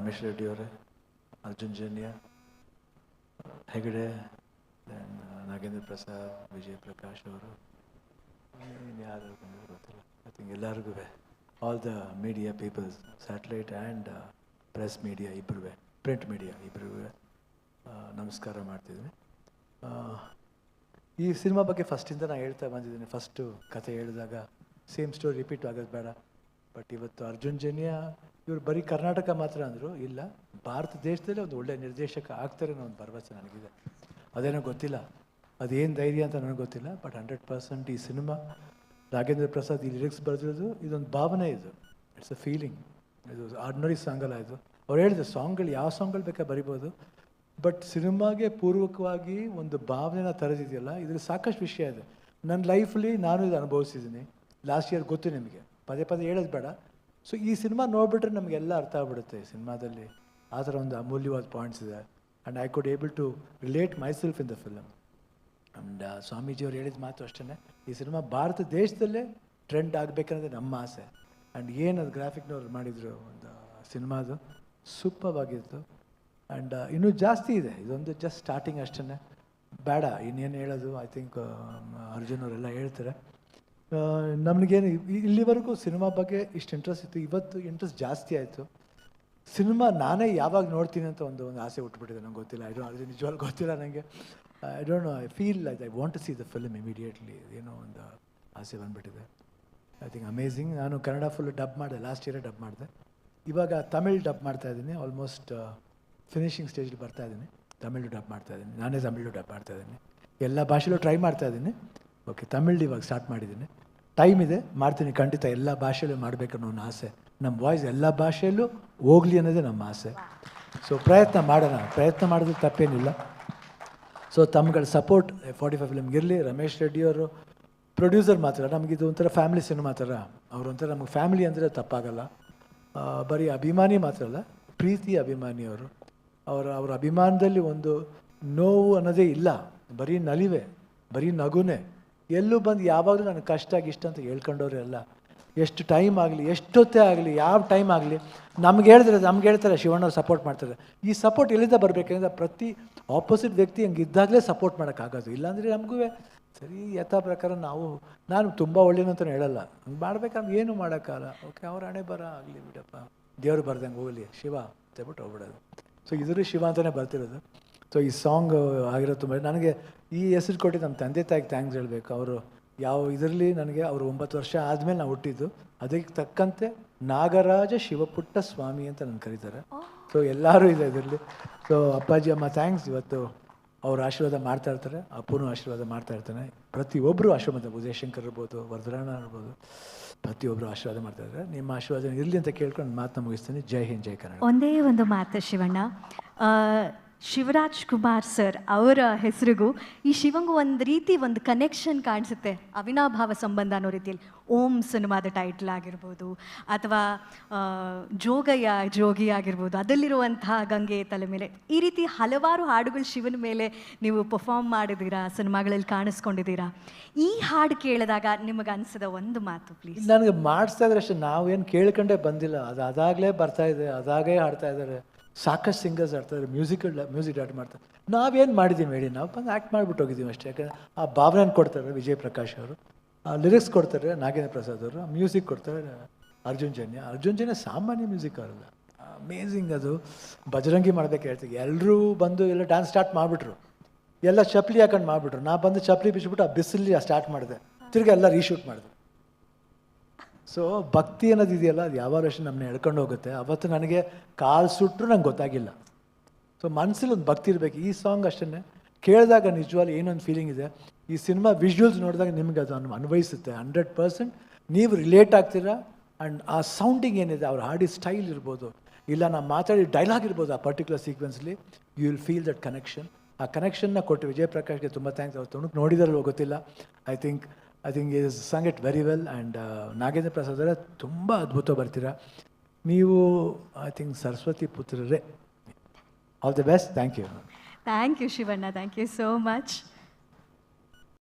ರಮೇಶ್ ರೆಡ್ಡಿ ಅವರೇ, ಅರ್ಜುನ್ ಜನ್ಯ, ಹೆಗಡೆ ದೆನ್ ನಾಗೇಂದ್ರ ಪ್ರಸಾದ್, ವಿಜಯ್ ಪ್ರಕಾಶ್ ಅವರು. ಯಾರು ಗೊತ್ತಿಲ್ಲ. ಐ ಥಿಂಕ್ ಎಲ್ಲರಿಗೂ all the media peoples satellite and press media ಇಬ್ಬರೂ ಪ್ರಿಂಟ್ ಮೀಡಿಯಾ ಇಬ್ಬರೂ ನಮಸ್ಕಾರ ಮಾಡ್ತಿದ್ದೀನಿ. ಈ ಸಿನಿಮಾ ಬಗ್ಗೆ ಫಸ್ಟಿಂದ ನಾನು ಹೇಳ್ತಾ ಬಂದಿದ್ದೀನಿ. ಫಸ್ಟು ಕತೆ ಹೇಳಿದಾಗ ಸೇಮ್ ಸ್ಟೋರಿ ರಿಪೀಟ್ ಆಗೋದು ಬೇಡ. ಬಟ್ ಇವತ್ತು ಅರ್ಜುನ್ ಜನ್ಯ, ಇವರು ಬರೀ ಕರ್ನಾಟಕ ಮಾತ್ರ ಅಂದರು, ಇಲ್ಲ, ಭಾರತ ದೇಶದಲ್ಲೇ ಒಂದು ಒಳ್ಳೆಯ ನಿರ್ದೇಶಕ ಆಗ್ತಾರೆ ಅನ್ನೋ ಒಂದು ಭರವಸೆ ನನಗಿದೆ. ಅದೇನೋ ಗೊತ್ತಿಲ್ಲ. ಅದೇನು ಧೈರ್ಯ ಅಂತ ನನಗೆ ಗೊತ್ತಿಲ್ಲ ಬಟ್ ಹಂಡ್ರೆಡ್ ಪರ್ಸೆಂಟ್ ಈ ಸಿನಿಮಾ ರಾಘೇಂದ್ರ ಪ್ರಸಾದ್ ಈ ಲಿರಿಕ್ಸ್ ಬರೆದಿರೋದು, ಇದೊಂದು ಭಾವನೆ ಇದು. ಇಟ್ಸ್ ಅ ಫೀಲಿಂಗ್ ಇದು ಆರ್ಡಿನರಿ ಸಾಂಗಲ್ಲ ಇದು. ಅವ್ರು ಹೇಳಿದ್ರು ಸಾಂಗ್ಗಳು ಯಾವ ಸಾಂಗ್ಗಳು ಬೇಕಾ ಬರಿಬೋದು ಬಟ್ ಸಿನಿಮಾಗೆ ಪೂರ್ವಕವಾಗಿ ಒಂದು ಭಾವನೆನ ತರದಿದೆಯಲ್ಲ ಇದ್ರ ಸಾಕಷ್ಟು ವಿಷಯ ಇದೆ. ನನ್ನ ಲೈಫಲ್ಲಿ ನಾನು ಇದು ಅನುಭವಿಸಿದ್ದೀನಿ. ಲಾಸ್ಟ್ ಇಯರ್ ಗೊತ್ತು ನಿಮಗೆ. ಪದೇ ಪದೇ ಹೇಳೋದು ಬೇಡ. ಸೊ ಈ ಸಿನಿಮಾ ನೋಡಿಬಿಟ್ರೆ ನಮಗೆಲ್ಲ ಅರ್ಥ ಆಗ್ಬಿಡುತ್ತೆ ಈ ಸಿನಿಮಾದಲ್ಲಿ. ಆ ಥರ ಒಂದು ಅಮೂಲ್ಯವಾದ ಪಾಯಿಂಟ್ಸ್ ಇದೆ. And I could able to relate myself in the film and ಸ್ವಾಮೀಜಿಯವ್ರು ಹೇಳಿದ ಮಾತು ಅಷ್ಟೇ ಈ ಸಿನಿಮಾ ಭಾರತ ದೇಶದಲ್ಲೇ ಟ್ರೆಂಡ್ ಆಗಬೇಕನ್ನೋದೇ ನಮ್ಮ ಆಸೆ. ಆ್ಯಂಡ್ ಏನು ಅದು ಗ್ರಾಫಿಕ್ನವ್ರು ಮಾಡಿದರು ಒಂದು ಸಿನಿಮಾದು? ಸೂಪರ್ವಾಗಿತ್ತು ಆ್ಯಂಡ್ ಇನ್ನೂ ಜಾಸ್ತಿ ಇದೆ. ಇದೊಂದು ಜಸ್ಟ್ ಸ್ಟಾರ್ಟಿಂಗ್ ಅಷ್ಟೇ ಬೇಡ, ಇನ್ನೇನು ಹೇಳೋದು? ಐ ಥಿಂಕ್ ಅರ್ಜುನ್ ಅವರೆಲ್ಲ ಹೇಳ್ತಾರೆ. ನಮಗೇನು ಇಲ್ಲಿವರೆಗೂ ಸಿನಿಮಾ ಬಗ್ಗೆ ಇಷ್ಟು ಇಂಟ್ರೆಸ್ಟ್ ಇತ್ತು. ಇವತ್ತು ಇಂಟ್ರೆಸ್ಟ್ ಜಾಸ್ತಿ ಆಯಿತು. ಸಿನಿಮಾ ನಾನೇ ಯಾವಾಗ ನೋಡ್ತೀನಿ ಅಂತ ಒಂದು ಒಂದು ಆಸೆ ಹುಟ್ಟುಬಿಟ್ಟಿದೆ ನಂಗೆ ಗೊತ್ತಿಲ್ಲ. ಐ ಡೋಂಟ್ ಅದು ನಿಜವಾಗ್ಲೂ ಗೊತ್ತಿಲ್ಲ ನನಗೆ I don't know I feel like I want to see the film immediately ಏನೋ ಒಂದು ಆಸೆ ಬಂದುಬಿಟ್ಟಿದೆ. ಐ ಥಿಂಕ್ ಅಮೇಝಿಂಗ್ ನಾನು ಕನ್ನಡ ಫುಲ್ ಡಬ್ ಮಾಡಿದೆ. ಲಾಸ್ಟ್ ಇಯರೇ ಡಬ್ ಮಾಡಿದೆ. ಇವಾಗ ತಮಿಳ್ ಡಬ್ ಮಾಡ್ತಾ ಇದ್ದೀನಿ. ಆಲ್ಮೋಸ್ಟ್ ಫಿನಿಷಿಂಗ್ ಸ್ಟೇಜಲ್ಲಿ ಬರ್ತಾ ಇದ್ದೀನಿ. ತಮಿಳು ಡಬ್ ಮಾಡ್ತಾ ಇದ್ದೀನಿ. ನಾನೇ ತಮಿಳು ಡಬ್ ಮಾಡ್ತಾ ಇದ್ದೀನಿ. ಎಲ್ಲ ಭಾಷೆಲೂ ಟ್ರೈ ಮಾಡ್ತಾ ಇದ್ದೀನಿ. ಓಕೆ, ತಮಿಳ್ ಇವಾಗ ಸ್ಟಾರ್ಟ್ ಮಾಡಿದ್ದೀನಿ. ಟೈಮ್ ಇದೆ, ಮಾಡ್ತೀನಿ. ಖಂಡಿತ ಎಲ್ಲ ಭಾಷೆಯಲ್ಲೂ ಮಾಡಬೇಕನ್ನೋ ಒಂದು ಆಸೆ. ನಮ್ಮ ವಾಯ್ಸ್ ಎಲ್ಲ ಭಾಷೆಯಲ್ಲೂ ಹೋಗಲಿ ಅನ್ನೋದೇ ನಮ್ಮ ಆಸೆ. ಸೊ ಪ್ರಯತ್ನ ಮಾಡೋಣ. ಪ್ರಯತ್ನ ಮಾಡಿದ್ರೆ ತಪ್ಪೇನಿಲ್ಲ. ಸೊ ತಮ್ಮಗಳ ಸಪೋರ್ಟ್ ಫಾರ್ಟಿ ಫೈವ್ ಫಿಲಮ್ಗೆ ಇರಲಿ. ರಮೇಶ್ ರೆಡ್ಡಿಯವರು ಪ್ರೊಡ್ಯೂಸರ್ ಮಾತ್ರ. ನಮಗಿದು ಒಂಥರ ಫ್ಯಾಮಿಲಿ ಸಿನಿಮಾ ಥರ ಅವ್ರ ಒಂಥರ ನಮಗೆ ಫ್ಯಾಮಿಲಿ ಅಂದರೆ ತಪ್ಪಾಗಲ್ಲ. ಬರೀ ಅಭಿಮಾನಿ ಮಾತ್ರ ಅಲ್ಲ, ಪ್ರೀತಿ ಅಭಿಮಾನಿಯವರು ಅವರ ಅವರ ಅಭಿಮಾನದಲ್ಲಿ ಒಂದು ನೋವು ಅನ್ನೋದೇ ಇಲ್ಲ. ಬರೀ ನಲಿವೆ, ಬರೀ ನಗುನೇ. ಎಲ್ಲೂ ಬಂದು ಯಾವಾಗಲೂ ನನಗೆ ಕಷ್ಟ ಇಷ್ಟ ಅಂತ ಹೇಳ್ಕೊಂಡವ್ರೆ ಅಲ್ಲ. ಎಷ್ಟು ಟೈಮ್ ಆಗಲಿ, ಎಷ್ಟೊತ್ತೇ ಆಗಲಿ, ಯಾವ ಟೈಮ್ ಆಗಲಿ, ನಮ್ಗೆ ಹೇಳಿದ್ರೆ, ನಮ್ಗೆ ಹೇಳ್ತಾರೆ ಶಿವಣ್ಣವ್ರು ಸಪೋರ್ಟ್ ಮಾಡ್ತಾರೆ. ಈ ಸಪೋರ್ಟ್ ಎಲ್ಲಿಂದ ಬರಬೇಕಂದ್ರೆ ಪ್ರತಿ ಆಪೋಸಿಟ್ ವ್ಯಕ್ತಿ ಹಂಗೆ ಇದ್ದಾಗಲೇ ಸಪೋರ್ಟ್ ಮಾಡೋಕ್ಕಾಗೋದು ಇಲ್ಲಾಂದರೆ ನಮಗೂ ಸರಿ, ಯಥಾ ಪ್ರಕಾರ ನಾವು, ನಾನು ತುಂಬ ಒಳ್ಳೆಯನು ಅಂತ ಹೇಳಲ್ಲ. ಹಂಗೆ ಮಾಡ್ಬೇಕಂದ್ರೆ ಏನು ಮಾಡೋಕ್ಕಾಗಲ್ಲ. ಓಕೆ ಅವ್ರ ಹಣೆ ಬರ ಆಗಲಿ ಬಿಡಪ್ಪ. ದೇವ್ರು ಬರ್ದಂಗೆ ಹೋಗಲಿ. ಶಿವ ಅಂತೇಳ್ಬಿಟ್ಟು ಹೋಗ್ಬಿಡೋದು. ಸೊ ಇದ್ರೂ ಶಿವ ಅಂತಲೇ ಬರ್ತಿರೋದು. ಸೊ ಈ ಸಾಂಗ್ ಆಗಿರೋ ತುಂಬ ನನಗೆ ಈ ಹೆಸರು ಕೊಟ್ಟಿದ್ದು ನಮ್ಮ ತಂದೆ ತಾಯಿಗೆ ಥ್ಯಾಂಕ್ಸ್ ಹೇಳಬೇಕು. ಅವರು ಯಾವ ಇದರಲ್ಲಿ ನನಗೆ ಅವರು ಒಂಬತ್ತು ವರ್ಷ ಆದಮೇಲೆ ನಾವು ಹುಟ್ಟಿದ್ದು ಅದಕ್ಕೆ ತಕ್ಕಂತೆ ನಾಗರಾಜ ಶಿವಪುಟ್ಟ ಸ್ವಾಮಿ ಅಂತ ನನ್ನ ಕರೀತಾರೆ. ಸೊ ಎಲ್ಲರೂ ಇದೆ ಇದರಲ್ಲಿ. ಸೊ ಅಪ್ಪಾಜಿ ಅಮ್ಮ ಥ್ಯಾಂಕ್ಸ್ ಇವತ್ತು ಅವ್ರು ಆಶೀರ್ವಾದ ಮಾಡ್ತಾ ಇರ್ತಾರೆ. ಅಪ್ಪನೂ ಆಶೀರ್ವಾದ ಮಾಡ್ತಾ ಇರ್ತಾನೆ. ಪ್ರತಿಯೊಬ್ಬರು ಆಶೀರ್ವಾದ ಉದಯಶಂಕರ್ ಇರ್ಬೋದು ವರದರಾಣ ಇರ್ಬೋದು ಪ್ರತಿಯೊಬ್ಬರು ಆಶೀರ್ವಾದ ಮಾಡ್ತಾ ಇದ್ದಾರೆ. ನಿಮ್ಮ ಆಶೀರ್ವಾದ ಇರಲಿ ಅಂತ ಕೇಳ್ಕೊಂಡು ಮಾತನ್ನ ಮುಗಿಸ್ತೀನಿ. ಜೈ ಹಿಂದ್ ಜೈ ಕನ್ನಡ. ಒಂದೇ ಒಂದು ಮಾತು ಶಿವಣ್ಣ. ಶಿವರಾಜ್ ಕುಮಾರ್ ಸರ್ ಅವರ ಹೆಸರಿಗೂ ಈ ಶಿವಂಗೂ ಒಂದು ರೀತಿ ಒಂದು ಕನೆಕ್ಷನ್ ಕಾಣಿಸುತ್ತೆ. ಅವಿನಾಭಾವ ಸಂಬಂಧ ಅನ್ನೋ ರೀತಿಯಲ್ಲಿ. ಓಂ ಸಿನಿಮಾದ ಟೈಟ್ಲ್ ಆಗಿರ್ಬೋದು, ಅಥವಾ ಜೋಗಯ್ಯ ಜೋಗಿ ಆಗಿರ್ಬೋದು, ಅದರಲ್ಲಿರುವಂತಹ ಗಂಗೆ ತಲೆ ಮೇಲೆ. ಈ ರೀತಿ ಹಲವಾರು ಹಾಡುಗಳು ಶಿವನ ಮೇಲೆ ನೀವು ಪರ್ಫಾರ್ಮ್ ಮಾಡಿದ್ದೀರಾ, ಸಿನಿಮಾಗಳಲ್ಲಿ ಕಾಣಿಸ್ಕೊಂಡಿದ್ದೀರಾ? ಈ ಹಾಡು ಕೇಳಿದಾಗ ನಿಮಗೆ ಅನಿಸಿದ ಒಂದು ಮಾತು ಪ್ಲೀಸ್ ನನಗೆ ಮಾಡಿಸ್ತಾ ಇದ್ರೆ ಅಷ್ಟೇ, ನಾವೇನು ಕೇಳ್ಕೊಂಡೇ ಬಂದಿಲ್ಲ. ಅದು ಅದಾಗಲೇ ಬರ್ತಾ ಇದೆ, ಅದಾಗೇ ಹಾಡ್ತಾ ಇದ್ದಾರೆ. ಸಾಕಷ್ಟು ಸಿಂಗರ್ಸ್ ಆಡ್ತಾರೆ ಮ್ಯೂಸಿಕ್ ಮ್ಯೂಸಿಕ್ ಡಾಟ್ ಮಾಡ್ತಾರೆ. ನಾವೇನು ಮಾಡಿದ್ದೀವಿ ಹೇಳಿ, ನಾವು ಬಂದು ಆ್ಯಕ್ಟ್ ಮಾಡಿಬಿಟ್ಟು ಹೋಗಿದ್ದೀವಿ ಅಷ್ಟೇ. ಯಾಕಂದರೆ ಆ ಭಾವನೆಯನ್ನು ಕೊಡ್ತಾರೆ ವಿಜಯ್ ಪ್ರಕಾಶ್ ಅವರು. ಆ ಲಿರಿಕ್ಸ್ ಕೊಡ್ತಾರೆ ನಾಗೇಂದ್ರ ಪ್ರಸಾದ್ ಅವರು ಮ್ಯೂಸಿಕ್ ಕೊಡ್ತಾರೆ ಅರ್ಜುನ್ ಜನ್ಯ. ಅರ್ಜುನ್ ಜನ್ಯ ಸಾಮಾನ್ಯ ಮ್ಯೂಸಿಕ್ ಅವರಲ್ಲ. ಅಮೇಝಿಂಗ್ ಅದು. ಬಜರಂಗಿ ಮಾಡ್ಬೇಕು ಹೇಳ್ತೀವಿ ಎಲ್ಲರೂ ಬಂದು ಎಲ್ಲ ಡ್ಯಾನ್ಸ್ ಸ್ಟಾರ್ಟ್ ಮಾಡಿಬಿಟ್ರು. ಎಲ್ಲ ಚಪ್ಲಿ ಹಾಕೊಂಡು ಮಾಡಿಬಿಟ್ರು. ನಾ ಬಂದು ಚಪ್ಲಿ ಬಿಚ್ಬಿಟ್ಟು ಆ ಬಿಸಿಲಿ ಸ್ಟಾರ್ಟ್ ಮಾಡಿದೆ. ತಿರ್ಗಿ ಎಲ್ಲ ರೀಶೂಟ್ ಮಾಡಿದೆ. ಸೊ ಭಕ್ತಿ ಅನ್ನೋದು ಇದೆಯಲ್ಲ, ಅದು ಯಾವಾಗ ವರ್ಷ ನಮ್ಮನ್ನ ಎಳ್ಕೊಂಡು ಹೋಗುತ್ತೆ? ಅವತ್ತು ನನಗೆ ಕಾಲು ಸುಟ್ಟರು ನಂಗೆ ಗೊತ್ತಾಗಿಲ್ಲ. ಸೊ ಮನಸ್ಸಲ್ಲಿ ಒಂದು ಭಕ್ತಿ ಇರಬೇಕು. ಈ ಸಾಂಗ್ ಅಷ್ಟೇ ಕೇಳಿದಾಗ ನಿಜವಾಗ್ಲೂ ಏನೊಂದು ಫೀಲಿಂಗ್ ಇದೆ? ಈ ಸಿನಿಮಾ ವಿಜುವಲ್ಸ್ ನೋಡಿದಾಗ ನಿಮ್ಗೆ ಅದು ಅನು, ಅನ್ವಯಿಸುತ್ತೆ. ಹಂಡ್ರೆಡ್ ಪರ್ಸೆಂಟ್ ನೀವು ರಿಲೇಟ್ ಆಗ್ತೀರಾ? ಆ್ಯಂಡ್ ಆ ಸೌಂಡಿಂಗ್ ಏನಿದೆ, ಅವ್ರ ಹಾಡಿ ಸ್ಟೈಲ್ ಇರ್ಬೋದು. ಇಲ್ಲ ನಾವು ಮಾತಾಡಿ ಡೈಲಾಗ್ ಇರ್ಬೋದು ಆ particular ಸೀಕ್ವೆನ್ಸ್ಲಿ you will feel that connection ಆ ಕನೆಕ್ಷನ್ನ ಕೊಟ್ಟು ವಿಜಯ್ ಪ್ರಕಾಶ್ಗೆ ತುಂಬ ಥ್ಯಾಂಕ್ಸ್ ಅವ್ರು ತುಣುಕು ನೋಡಿದಾರಲ್ವೋ ಗೊತ್ತಿಲ್ಲ. I think I think is sung it very well and Nagendra Prasad ಅವರೇ ತುಂಬ ಅದ್ಭುತ ಬರ್ತೀರಾ. ನೀವು I think Saraswati ಪುತ್ರರೇ. All the best thank you thank you Shivanna thank you so much